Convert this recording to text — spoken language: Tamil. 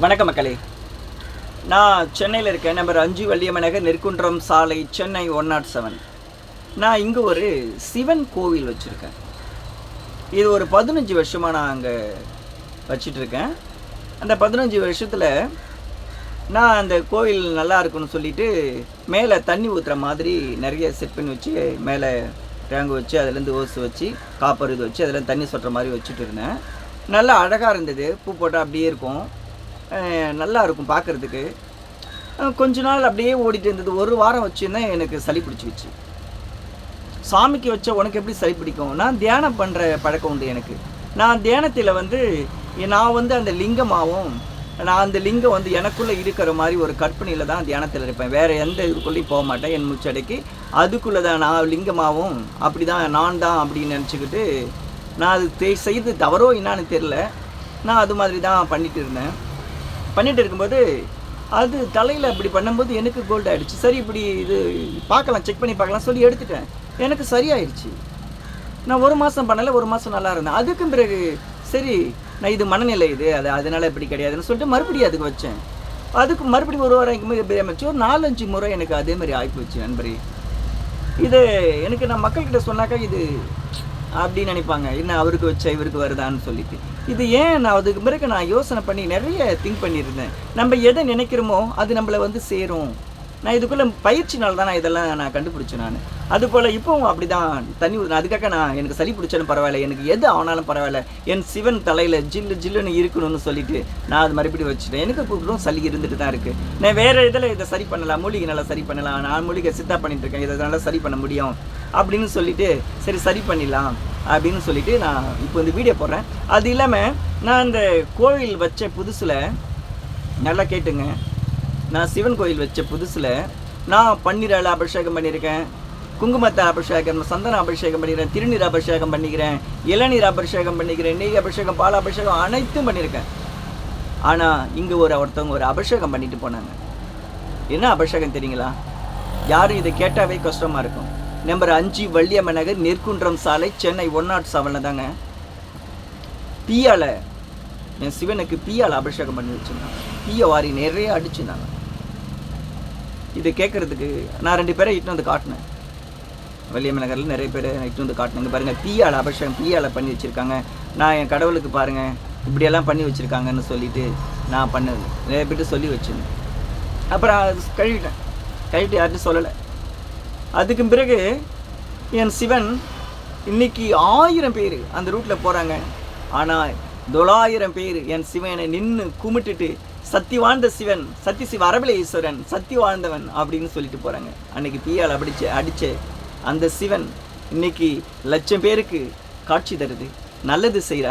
வணக்கம் மக்களே. நான் சென்னையில் இருக்கேன். நம்பர் அஞ்சு வள்ளியம்மநகர் நெற்குன்றம் சாலை சென்னை ஒன் நாட் செவன். நான் இங்கே ஒரு சிவன் கோவில் வச்சுருக்கேன். இது ஒரு பதினஞ்சு வருஷமாக நான் அங்கே வச்சிட்ருக்கேன். அந்த பதினஞ்சு வருஷத்தில் நான் அந்த கோவில் நல்லா இருக்குன்னு சொல்லிட்டு மேலே தண்ணி ஊற்றுற மாதிரி நிறைய செட் பண்ணி வச்சு மேலே டேங்கு வச்சு அதுலேருந்து ஓசு வச்சு காப்பர் இது வச்சு அதில் தண்ணி சொட்டுற மாதிரி வச்சுட்டு இருந்தேன் நல்லா அழகாக இருந்தது. பூ போட்டால் அப்படியே இருக்கும். நல்லா இருக்கும் பார்க்குறதுக்கு. கொஞ்ச நாள் அப்படியே ஓடிட்டு இருந்தது. ஒரு வாரம் வச்சுருந்தேன் எனக்கு சளி பிடிச்சிக்கிச்சு சாமிக்கு வச்ச உனக்கு எப்படி சளி பிடிக்கும்? நான் தியானம் பண்ணுற பழக்கம் உண்டு எனக்கு. நான் தியானத்தில் வந்து நான் வந்து அந்த லிங்கமாகவும் நான் அந்த லிங்கம் வந்து எனக்குள்ளே இருக்கிற மாதிரி ஒரு கற்பனையில் தான் தியானத்தில் இருப்பேன். வேறு எந்த இதுக்குள்ளேயும் போக மாட்டேன். என் முச்சடைக்கு. அதுக்குள்ளே தான் நான் லிங்கமாகவும் அப்படி தான் நான் தான் அப்படின்னு நினச்சிக்கிட்டு நான் அது செய்து தவறோ என்னான்னு தெரில நான் அது மாதிரி தான் பண்ணிட்டு இருந்தேன். பண்ணிகிட்டு இருக்கும்போது அது தலையில் இப்படி பண்ணும்போது எனக்கு கோல்ட் ஆகிடுச்சு சரி இப்படி இது பார்க்கலாம் செக் பண்ணி பார்க்கலாம் சொல்லி எடுத்துட்டேன். எனக்கு சரியாயிடுச்சு நான் ஒரு மாதம் பண்ணலை ஒரு மாதம் நல்லா இருந்தேன். அதுக்கும் பிறகு சரி நான் இது மனநிலை இது அது அதனால் இப்படி கிடையாதுன்னு சொல்லிட்டு மறுபடியும் அதுக்கு வச்சேன். அதுக்கு மறுபடியும் ஒரு வாரம் அமைச்சு ஒரு நாலஞ்சு முறை எனக்கு அதே மாதிரி ஆகிப்போச்சு நண்பரே. இது எனக்கு நான் மக்கள்கிட்ட சொன்னாக்கா இது அப்படின்னு நினைப்பாங்க. என்ன அவருக்கு வச்சா இவருக்கு வருதான்னு சொல்லிட்டு. இது ஏன் நான் அதுக்கு பிறகு நான் யோசனை பண்ணி நிறைய திங்க் பண்ணியிருந்தேன். நம்ம எதை நினைக்கிறோமோ அது நம்மளை வந்து சேரும். நான் இதுக்குள்ளே பயிற்சினால் தான் நான் இதெல்லாம் நான் கண்டுபிடிச்சேன் நான். அதுபோல் இப்போவும் அப்படி தான் தண்ணி ஊத்துனேன். அதுக்காக நான் எனக்கு சளி பிடிச்சாலும் பரவாயில்ல. எனக்கு எது ஆனாலும் பரவாயில்ல. என் சிவன் தலையில் ஜில்லு ஜில்லுன்னு இருக்கணும்னு சொல்லிட்டு நான் அது மறுபடியும் வச்சுட்டேன். எனக்கு கூப்பிடும் சளி இருந்துட்டு தான் இருக்குது நான் வேறு இதில் இதை சரி பண்ணலாம். மூலிகை நல்லா சரி பண்ணலாம். நான் மூலிகை சித்தா பண்ணிகிட்ருக்கேன் இதை நல்லா சரி பண்ண முடியும். அப்படின்னு சொல்லிட்டு சரி சரி பண்ணிடலாம். அப்படின்னு சொல்லிட்டு நான் இப்போ இந்த வீடியோ போடுறேன். அது இல்லாமல் நான் இந்த கோவில் வச்ச புதுசில் நல்லா கேட்டுங்க. நான் சிவன் கோயில் வச்ச புதுசில் நான் பன்னீரால் அபிஷேகம் பண்ணியிருக்கேன். குங்குமத்தை அபிஷேகம் சந்தன அபிஷேகம் பண்ணிக்கிறேன் திருநீர் அபிஷேகம் பண்ணிக்கிறேன் இளநீர் அபிஷேகம் பண்ணிக்கிறேன் நெய் அபிஷேகம் பால் அபிஷேகம் அனைத்தும் பண்ணியிருக்கேன். ஆனால் இங்கே ஒரு ஒருத்தவங்க ஒரு அபிஷேகம் பண்ணிட்டு போனாங்க. என்ன அபிஷேகம் தெரியுங்களா? யாரும் இதை கேட்டாவே கஷ்டமாக இருக்கும். நம்பர் அஞ்சு வள்ளியம்மன் நகர் நெற்குன்றம் சாலை சென்னை ஒன் நாட் செவனில் தாங்க. பீயால என் சிவனுக்கு பீயால அபிஷேகம் பண்ணி வச்சுருந்தாங்க பீய வாரி நிறைய அடிச்சிருந்தாங்க இது கேட்குறதுக்கு நான் ரெண்டு பேரை இட்டு வந்து காட்டினேன். வள்ளியம்மன் நகரில் நிறைய பேர் இட்டு வந்து காட்டினேங்க பாருங்கள் பீயால அபிஷேகம் பீயால பண்ணி வச்சுருக்காங்க. நான் என் கடவுளுக்கு பாருங்கள் இப்படியெல்லாம் பண்ணி வச்சுருக்காங்கன்னு சொல்லிட்டு நான் பண்ணது. நிறைய பேர்ட்டு சொல்லி வச்சுருந்தேன். அப்புறம் கழுவிட்டேன். கழுவிட்டு யார்கிட்டையும் சொல்லலை. அதுக்கு பிறகு என் சிவன் இன்னைக்கு ஆயிரம் பேர் அந்த ரூட்டில் போகிறாங்க ஆனால் தொள்ளாயிரம் பேர் என் சிவனை நின்று கும்பிட்டுட்டு சத்தி வாழ்ந்த சிவன் சத்தி சிவ அரபல ஈஸ்வரன் சத்தி வாழ்ந்தவன் அப்படின்னு சொல்லிட்டு போகிறாங்க அன்னைக்கு தீயால் அடிச்ச அடித்த அந்த சிவன் இன்னைக்கு லட்சம் பேருக்கு காட்சி தருது. நல்லது செய்கிறார்